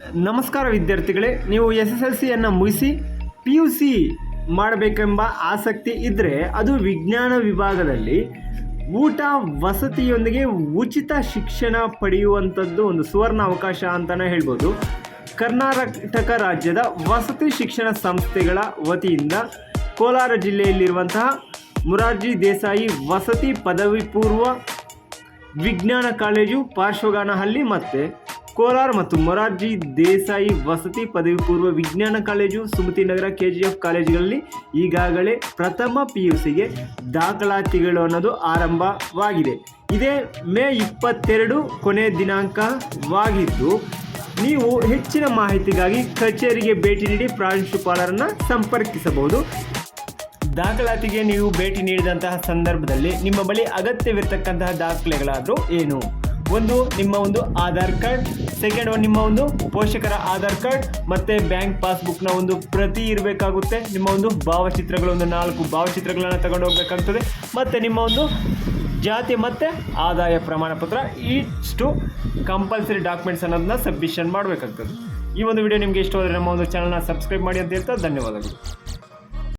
ನಮಸ್ಕಾರ ವಿದ್ಯಾರ್ಥಿಗಳೇ, ನೀವು ಎಸ್ ಎಸ್ ಎಲ್ ಸಿಯನ್ನು ಮುಗಿಸಿ ಪಿ ಯು ಸಿ ಮಾಡಬೇಕೆಂಬ ಆಸಕ್ತಿ ಇದ್ದರೆ ಅದು ವಿಜ್ಞಾನ ವಿಭಾಗದಲ್ಲಿ ಊಟ ವಸತಿಯೊಂದಿಗೆ ಉಚಿತ ಶಿಕ್ಷಣ ಪಡೆಯುವಂಥದ್ದು ಒಂದು ಸುವರ್ಣ ಅವಕಾಶ ಅಂತಲೇ ಹೇಳ್ಬೋದು. ಕರ್ನಾಟಕ ರಾಜ್ಯದ ವಸತಿ ಶಿಕ್ಷಣ ಸಂಸ್ಥೆಗಳ ವತಿಯಿಂದ ಕೋಲಾರ ಜಿಲ್ಲೆಯಲ್ಲಿರುವಂತಹ ಮುರಾರ್ಜಿ ದೇಸಾಯಿ ವಸತಿ ಪದವಿ ಪೂರ್ವ ವಿಜ್ಞಾನ ಕಾಲೇಜು ಪಾರ್ಶ್ವಗಾನಹಳ್ಳಿ ಮತ್ತು ಕೋಲಾರ ಮತ್ತು ಮೊರಾರ್ಜಿ ದೇಸಾಯಿ ವಸತಿ ಪದವಿ ಪೂರ್ವ ವಿಜ್ಞಾನ college Sumathi Nagar K G F ಕಾಲೇಜುಗಳಲ್ಲಿ ಈಗಾಗಲೇ ಪ್ರಥಮ ಪಿ ಯು ಸಿಗೆ ದಾಖಲಾತಿಗಳು ಅನ್ನೋದು ಆರಂಭವಾಗಿದೆ. ಇದೇ ಮೇ ಇಪ್ಪತ್ತೆರಡು ಕೊನೆ ದಿನಾಂಕವಾಗಿದ್ದು, ನೀವು ಹೆಚ್ಚಿನ ಮಾಹಿತಿಗಾಗಿ ಕಚೇರಿಗೆ ಭೇಟಿ ನೀಡಿ ಪ್ರಾಂಶುಪಾಲರನ್ನು ಸಂಪರ್ಕಿಸಬಹುದು. ದಾಖಲಾತಿಗೆ ನೀವು ಭೇಟಿ ನೀಡಿದಂತಹ ಸಂದರ್ಭದಲ್ಲಿ ನಿಮ್ಮ ಬಳಿ ಅಗತ್ಯವಿರತಕ್ಕಂತಹ ದಾಖಲೆಗಳಾದರೂ ಏನು? ಒಂದು ನಿಮ್ಮ ಒಂದು ಆಧಾರ್ ಕಾರ್ಡ್ ಸೆಕೆಂಡ್ ನಿಮ್ಮ ಒಂದು ಪೋಷಕರ ಆಧಾರ್ ಕಾರ್ಡ್ ಮತ್ತು ಬ್ಯಾಂಕ್ ಪಾಸ್ಬುಕ್ನ ಒಂದು ಪ್ರತಿ ಇರಬೇಕಾಗುತ್ತೆ. ನಿಮ್ಮ ಒಂದು ಭಾವಚಿತ್ರಗಳು ಒಂದು ನಾಲ್ಕು ಭಾವಚಿತ್ರಗಳನ್ನು ತಗೊಂಡು ಹೋಗಬೇಕಾಗ್ತದೆ ಮತ್ತು ನಿಮ್ಮ ಒಂದು ಜಾತಿ ಮತ್ತು ಆದಾಯ ಪ್ರಮಾಣ ಪತ್ರ ಇಷ್ಟು ಕಂಪಲ್ಸರಿ ಡಾಕ್ಯುಮೆಂಟ್ಸ್ ಅನ್ನೋದನ್ನ ಸಬ್ಮಿಷನ್ ಮಾಡಬೇಕಾಗ್ತದೆ. ಈ ಒಂದು ವಿಡಿಯೋ ನಿಮಗೆ ಇಷ್ಟವಾದರೆ ನಮ್ಮ ಒಂದು ಚಾನಲ್ನ ಸಬ್ಸ್ಕ್ರೈಬ್ ಮಾಡಿ ಅಂತ ಹೇಳ್ತಾ ಧನ್ಯವಾದಗಳು.